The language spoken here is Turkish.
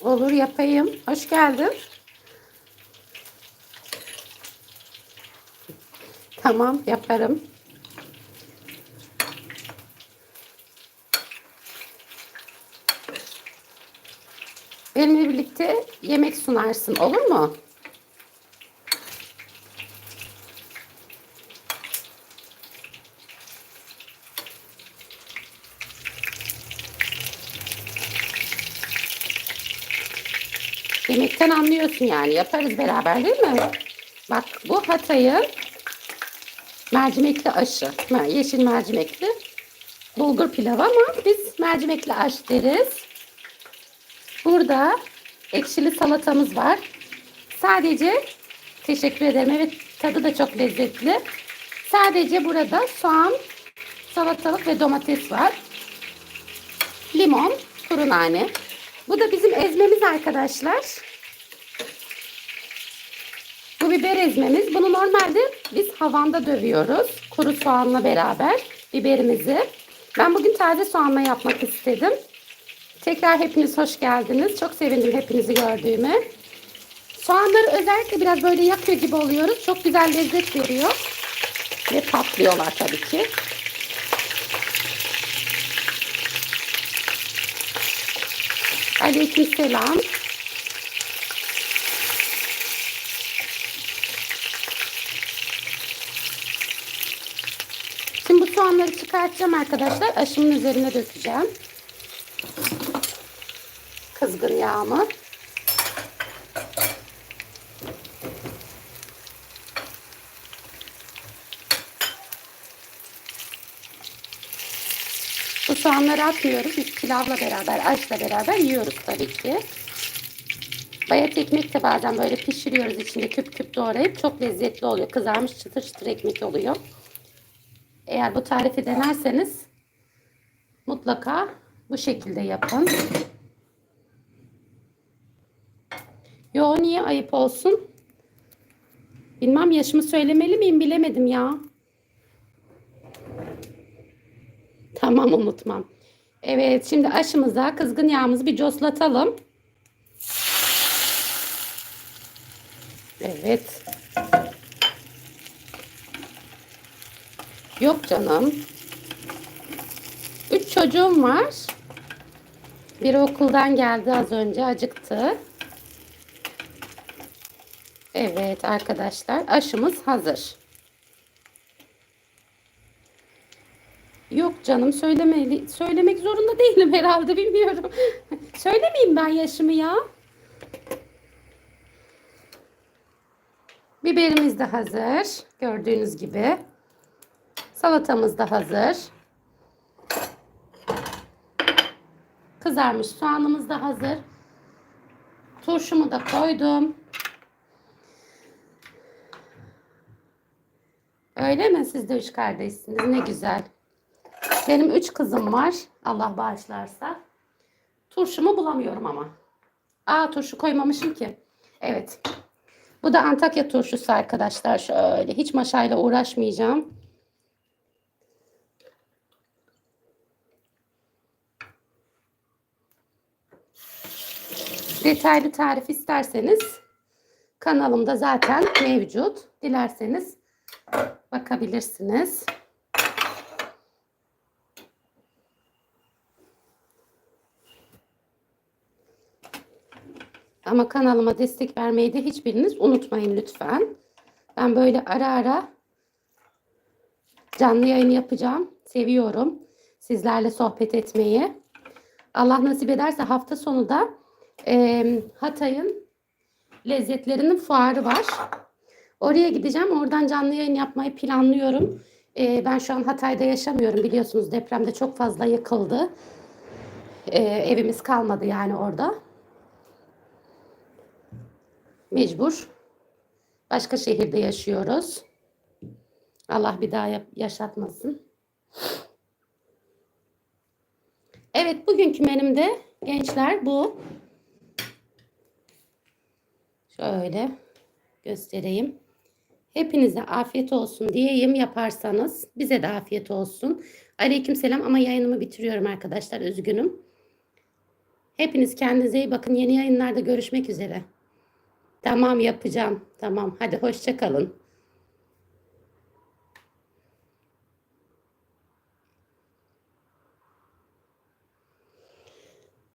Olur yapayım. Hoş geldin. Tamam yaparım. Benimle birlikte yemek sunarsın olur mu? Yemekten anlıyorsun yani. Yaparız beraber değil mi? Bak bu Hatay'ın mercimekli aşı. Yeşil mercimekli bulgur pilavı ama biz mercimekli aş deriz. Burada ekşili salatamız var. Sadece teşekkür ederim. Evet tadı da çok lezzetli. Sadece burada soğan, salatalık ve domates var. Limon, kuru nane. Bu da bizim ezmemiz arkadaşlar. Biber ezmemiz. Bunu normalde biz havanda dövüyoruz. Kuru soğanla beraber biberimizi. Ben bugün taze soğanla yapmak istedim. Tekrar hepiniz hoş geldiniz. Çok sevindim hepinizi gördüğüme. Soğanları özellikle biraz böyle yakıyor gibi oluyoruz. Çok güzel lezzet veriyor. Ve patlıyorlar tabii ki. Aleyküm selam. Şimdi bu soğanları çıkartacağım arkadaşlar. Aşımın üzerine dökeceğim. Kızgın yağımı. Bu soğanları atmıyoruz. Biz pilavla beraber, aşla beraber yiyoruz tabii ki. Bayat ekmek de bazen böyle pişiriyoruz içinde küp küp doğrayıp çok lezzetli oluyor. Kızarmış çıtır çıtır ekmek oluyor. Eğer bu tarifi denerseniz mutlaka bu şekilde yapın. Yo niye ayıp olsun? Bilmem yaşımı söylemeli miyim bilemedim ya. Tamam unutmam. Evet şimdi aşımıza kızgın yağımızı bir coslatalım. Evet. Yok canım. Üç çocuğum var. Biri okuldan geldi az önce acıktı. Evet arkadaşlar aşımız hazır. Yok canım söylemeli, söylemek zorunda değilim herhalde bilmiyorum. Söylemeyeyim ben yaşımı ya. Biberimiz de hazır. Gördüğünüz gibi. Salatamız da hazır. Kızarmış soğanımız da hazır. Turşumu da koydum. Öyle mi? Siz de üç kardeşsiniz. Ne güzel. Benim üç kızım var. Allah bağışlarsa. Turşumu bulamıyorum ama. Aa turşu koymamışım ki. Evet. Bu da Antakya turşusu arkadaşlar. Şöyle hiç maşayla uğraşmayacağım. Detaylı tarif isterseniz kanalımda zaten mevcut. Dilerseniz bakabilirsiniz. Ama kanalıma destek vermeyi de hiçbiriniz unutmayın lütfen. Ben böyle ara ara canlı yayın yapacağım. Seviyorum sizlerle sohbet etmeyi. Allah nasip ederse hafta sonu da e, Hatay'ın lezzetlerinin fuarı var. Oraya gideceğim. Oradan canlı yayın yapmayı planlıyorum. E, ben şu an Hatay'da yaşamıyorum. Biliyorsunuz depremde çok fazla yıkıldı. E, evimiz kalmadı yani orada. Mecbur. Başka şehirde yaşıyoruz. Allah bir daha yaşatmasın. Evet bugünkü menümde gençler bu. Şöyle göstereyim. Hepinize afiyet olsun diyeyim yaparsanız. Bize de afiyet olsun. Aleykümselam ama yayınımı bitiriyorum arkadaşlar. Üzgünüm. Hepiniz kendinize iyi bakın. Yeni yayınlarda görüşmek üzere. Tamam yapacağım. Tamam hadi hoşça kalın.